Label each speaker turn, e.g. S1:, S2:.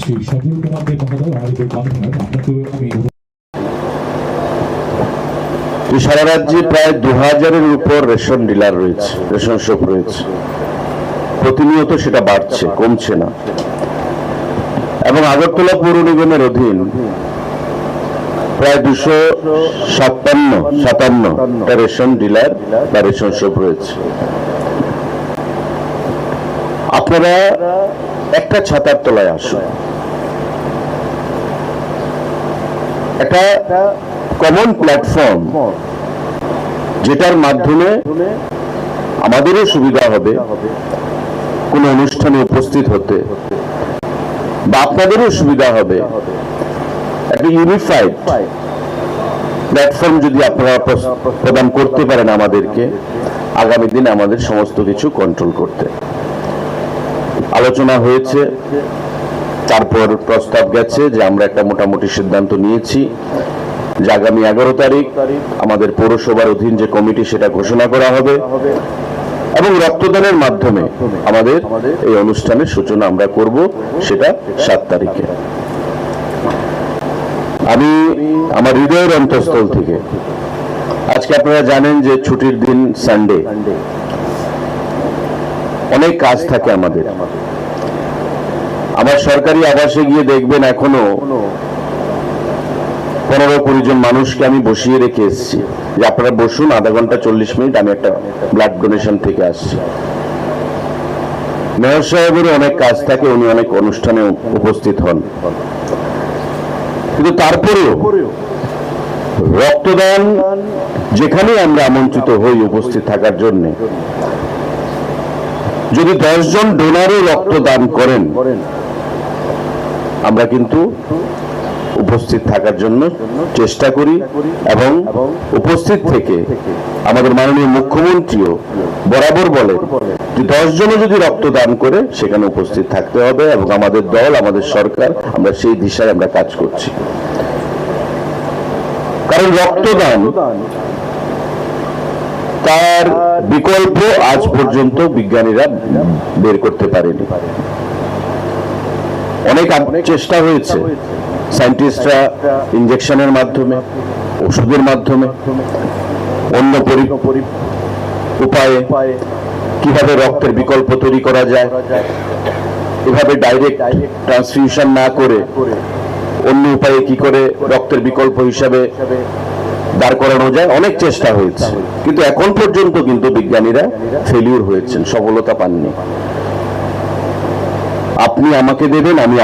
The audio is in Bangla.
S1: শ্রী সজল কুমার দেব মহোদয় অনারেবল কনভেনর আপনাকে আমি
S2: সারা রাজ্যে প্রায় দু হাজারের উপর রেশন ডিলার রয়েছে, রেশন শপ রয়েছে। প্রতিনিয়ত সেটা বাড়ছে, কমছে না। এবং আগরতলা পৌর নিগমের অধীন প্রায় দুশো সাতান্ন সাতান্ন রেশন ডিলার বা রেশন শপ রয়েছে। আপনারা একটা ছাতার তলায় আসুন একটা কমন প্ল্যাটফর্ম যেটার মাধ্যমে আমাদেরও সুবিধা হবে, কোনো অনুষ্ঠানে উপস্থিত হতে, বা আপনাদেরও সুবিধা হবে। একটা ইউনিফাইড প্ল্যাটফর্ম যদি আপনারা প্রদান করতে পারেন আমাদেরকে, আগামী দিনে আমাদের সমস্ত কিছু কন্ট্রোল করতে। আলোচনা হয়েছে, তারপর প্রস্তাব গেছে যে আমরা একটা মোটামুটি সিদ্ধান্ত নিয়েছি যে আগামী এগারো তারিখ আমাদের পৌরসভার অধীন যে কমিটি সেটা ঘোষণা করা হবে এবং রক্তদানের মাধ্যমে আমাদের এই অনুষ্ঠানের সূচনা আমরা করব সেটা সাত তারিখে। আমি আমার হৃদয়ের অন্তঃস্থল থেকে, আজকে আপনারা জানেন যে ছুটির দিন সানডে অনেক কাজ থাকে আমাদের। আমার সরকারি আবাসে গিয়ে দেখবেন এখনও পনেরো কুড়ি জন মানুষকে আমি বসিয়ে রেখে এসেছি। যে আপনারা বসুন, আধা ঘণ্টা চল্লিশ মিনিট, আমি একটা ব্লাড ডোনেশন থেকে আসছি। মেয়র সাহেবেরও অনেক কাজ থাকে, উনি অনেক অনুষ্ঠানে উপস্থিত হন। কিন্তু তারপরেও রক্তদান যেখানে আমরা আমন্ত্রিত হই উপস্থিত থাকার জন্য যদি দশজন ডোনারও রক্তদান করেন, আমরা কিন্তু উপস্থিত থাকার জন্য চেষ্টা করি এবং উপস্থিত থেকে আমাদের মাননীয় মুখ্যমন্ত্রীও বরাবর বলে যে দশ জনও যদি রক্তদান করে, সেখানে উপস্থিত থাকতে হবে এবং আমাদের দল, আমাদের সরকার, আমরা সেই দিশায় আমরা কাজ করছি। কারণ রক্তদান তার বিকল্প আজ পর্যন্ত বিজ্ঞানীরা বের করতে পারেনি। অনেক চেষ্টা হয়েছে সায়েন্টিস্টরা ইঞ্জেকশনের মাধ্যমে ওষুধের মাধ্যমে অন্য উপায়ে কীভাবে রক্তের বিকল্প তৈরি করা যায় এভাবে ডাইরেক্ট ট্রান্সফিউশন না করে অন্য উপায়ে কি করে রক্তের বিকল্প হিসাবে দাঁড় করানো যায়, অনেক চেষ্টা হয়েছে। কিন্তু এখন পর্যন্ত কিন্তু বিজ্ঞানীরা ফেলিউর হয়েছেন, সফলতা পাননি। আপনি আমাকে দেবেন, আমি